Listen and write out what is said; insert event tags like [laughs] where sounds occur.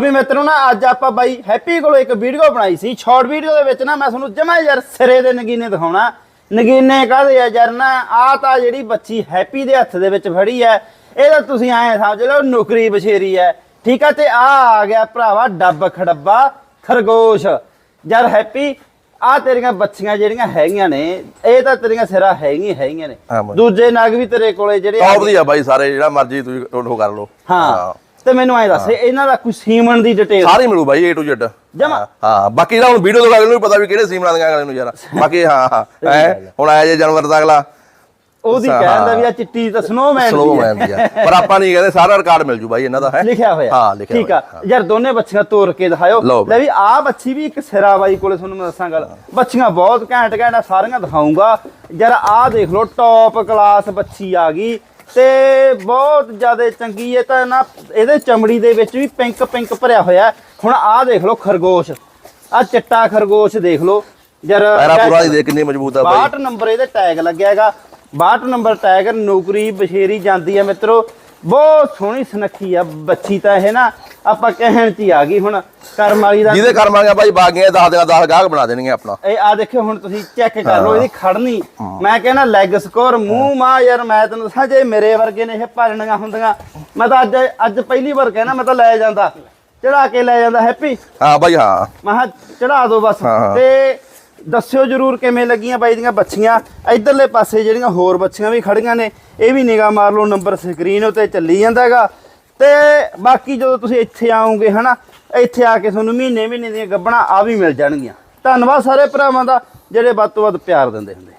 ਵੀ ਮਿੱਤਰੋ ਨਾ ਅੱਜ ਆਪਾਂ ਬਾਈ ਹੈਪੀ ਕੋਲੋਂ ਇੱਕ ਵੀਡੀਓ ਬਣਾਈ ਸੀ। ਸ਼ਾਰਟ ਵੀਡੀਓ ਦੇ ਵਿੱਚ ਨਾ ਮੈਂ ਤੁਹਾਨੂੰ ਜਮਾ ਯਾਰ ਸਿਰੇ ਦੇ ਨਗੀਨੇ ਦਿਖਾਉਣਾ। ਨਗੀਨੇ ਕਾਹਦੇ ਆ ਯਾਰ ਨਾ ਆ ਤਾਂ ਜਿਹੜੀ ਬੱਚੀ ਹੈਪੀ ਦੇ ਹੱਥ ਦੇ ਵਿੱਚ ਫੜੀ ਐ ਇਹ ਤਾਂ ਤੁਸੀਂ ਐਂ ਸਮਝ ਲਓ ਨੁਕਰੀ ਬਸ਼ੇਰੀ ਐ। ਠੀਕ ਆ ਤੇ ਆ ਆ ਗਿਆ ਭਰਾਵਾ ਡੱਬ ਖੜੱਬਾ ਖਰਗੋਸ਼। ਯਾਰ ਹੈਪੀ ਆ ਤੇਰੀਆਂ ਬੱਚੀਆਂ ਜਿਹੜੀਆਂ ਹੈਗੀਆਂ ਨੇ ਇਹ ਤਾਂ ਤੇਰੀਆਂ ਸਿਰਾ ਹੈਗੀਆਂ ਹੈਗੀਆਂ ਨੇ। ਦੂਜੇ ਨਗ ਵੀ ਤੇਰੇ ਕੋਲੇ ਜਿਹੜੇ ਟੌਪ ਦੀ ਆ ਬਾਈ ਸਾਰੇ ਜਿਹੜਾ ਮਰਜ਼ੀ ਤੁਸੀਂ ਉਹ ਕਰ ਲਓ। ਹਾਂ। ਤੇ ਮੈਨੂੰ ਐਂ ਦੱਸ ਇਹਨਾਂ ਦਾ ਕੋਈ ਸੀਮਨ ਦੀ ਡਿਟੇਲ ਸਾਰੀ ਮਿਲੂ ਬਾਈ A to Z ਜਮਾਂ। ਹਾਂ, ਹਾਂ। ਬਾਕੀ ਦਾ ਹੁਣ ਵੀਡੀਓ ਤੋਂ ਅਗਲੇ ਨੂੰ ਪਤਾ ਵੀ ਕਿਹੜੇ ਸੀਮਨਾਂ ਦੀਆਂ ਅਗਲੇ ਨੂੰ ਯਾਰ। [laughs] ਬਾਕੀ ਹਾਂ ਹਾਂ। ਹੈ? ਹੁਣ ਆਇਆ ਜੇ ਜਾਨਵਰ ਦਾ ਅਗਲਾ। ਉਹਦੀ ਹਾਂ। ਕਹਿੰਦਾ ਵੀ ਆ ਚਿੱਟੀ ਤਾਂ ਸਨੋਮੈਨ ਦੀ ਆ। ਪਰ ਆਪਾਂ ਨਹੀਂ ਕਹਿੰਦੇ ਸਾਰਾ ਰਿਕਾਰਡ ਮਿਲ ਜੂ ਬਾਈ ਇਹਨਾਂ ਦਾ ਹੈ? ਲਿਖਿਆ ਹੋਇਆ। ਹਾਂ ਲਿਖਿਆ ਠੀਕ ਆ। ਯਾਰ ਦੋਨੇ ਬੱਚੀਆਂ ਤੋੜ ਕੇ ਦਿਖਾਇਓ। ਲਓ ਲੈ ਵੀ ਆ ਬੱਚੀ ਵੀ ਇੱਕ ਸਿਰਾ ਬਾਈ ਕੋਲੇ ਤੁਹਾਨੂੰ ਮੈਂ ਦੱਸਾਂ ਗੱਲ। ਬੱਚੀਆਂ ਬਹੁਤ ਘੈਂਟ ਘੈਂਟ ਆ ਸਾਰੀਆਂ ਦਿਖਾਉਂਗਾ ਯਾਰ ਆ ਦੇਖ ਲਓ ਟੌਪ ਕਲਾਸ ਬੱਚੀ ਆ ਗਈ। ਤੇ ਬਹੁਤ ਜ਼ਿਆਦਾ ਚੰਗੀ ਹੈ ਤਾਂ ਨਾ ਇਹਦੇ ਚਮੜੀ ਦੇ ਵਿੱਚ ਵੀ ਪਿੰਕ ਪਿੰਕ ਭਰਿਆ ਹੋਇਆ ਹੁਣ ਆ ਦੇਖ ਲਓ ਖਰਗੋਸ਼। ਆ ਚਿੱਟਾ ਖਰਗੋਸ਼ ਦੇਖ ਲਓ। ਯਾਰ ਪੈਰਾ ਪੂਰਾ ਦੇਖ ਕਿੰਨੀ ਮਜ਼ਬੂਤ ਆ ਬਾਈ। 62 ਨੰਬਰ ਇਹਦੇ ਟੈਗ ਲੱਗਿਆ ਹੈਗਾ। 62 ਨੰਬਰ ਟੈਗ ਨੌਕਰੀ ਬਸ਼ੇਰੀ ਜਾਂਦੀ ਹੈ ਮਿੱਤਰੋ। ਬਹੁਤ ਸੋਹਣੀ ਸੁਨੱਖੀ ਆ ਬੱਚੀ ਤਾਂ ਇਹ ਨਾ। ਆਪਾਂ ਕਹਿਣ ਚ ਹੀ ਆ ਗਈ ਹੁਣ ਕਰਮ ਵਾਲੀ ਦਾ ਜਿਹਦੇ ਕਰਮ ਆ ਗਿਆ ਬਾਈ ਬਾਗੀਆਂ 10 ਦਿਨਾਂ 10 ਗਾਹਕ ਬਣਾ ਦੇਣਗੇ ਆਪਣਾ। ਇਹ ਆ ਦੇਖਿਓ ਹੁਣ ਤੁਸੀਂ ਚੈੱਕ ਕਰ ਲਓ ਇਹਦੀ ਖੜਨੀ। ਮੈਂ ਕਹਿੰਦਾ ਲੈਗ ਸਕੋਰ ਮੂੰਹ ਮਾ ਯਾਰ ਮੈਂ ਤੈਨੂੰ ਦੱਸਾਂ ਜੇ ਮੇਰੇ ਵਰਗੇ ਨੇ ਇਹ ਪਾਲਣੀਆਂ ਹੁੰਦੀਆਂ ਮੈਂ ਤਾਂ ਅੱਜ ਅੱਜ ਪਹਿਲੀ ਵਾਰ ਕਹਿਣਾ ਮੈਂ ਤਾਂ ਲੈ ਜਾਂਦਾ। ਚੜਾ ਕੇ ਲੈ ਜਾਂਦਾ ਹੈਪੀ ਹਾਂ ਬਾਈ ਹਾਂ। ਮੈਂ ਚੜਾ ਦਿਓ ਬਸ। ਤੇ ਦੱਸਿਓ ਜਰੂਰ ਕਿਵੇਂ ਲੱਗੀਆਂ ਬਾਈ ਦੀਆਂ ਬੱਚੀਆਂ ਇਧਰਲੇ ਪਾਸੇ ਜਿਹੜੀਆਂ ਹੋਰ ਬੱਚੀਆਂ ਵੀ ਖੜੀਆਂ ਨੇ ਇਹ ਵੀ ਨਿਗਾਹ ਮਾਰ ਲਓ ਨੰਬਰ ਸਕਰੀਨ ਉੱਤੇ ਚੱਲੀ ਜਾਂਦਾ ਹੈਗਾ ਤੇ ਬਾਕੀ ਜਦੋਂ ਤੁਸੀਂ ਇੱਥੇ ਆਓਗੇ, ਹਨਾ, ਇੱਥੇ ਆ ਕੇ ਤੁਹਾਨੂੰ ਮਹੀਨੇ ਮਹੀਨੇ ਦੀਆਂ ਗੱਬਣਾ ਆ ਵੀ ਮਿਲ ਜਾਣਗੀਆਂ। ਧੰਨਵਾਦ ਸਾਰੇ ਭਰਾਵਾਂ ਦਾ, ਜਿਹੜੇ ਵੱਧ ਤੋਂ ਵੱਧ ਪਿਆਰ ਦਿੰਦੇ ਹੁੰਦੇ।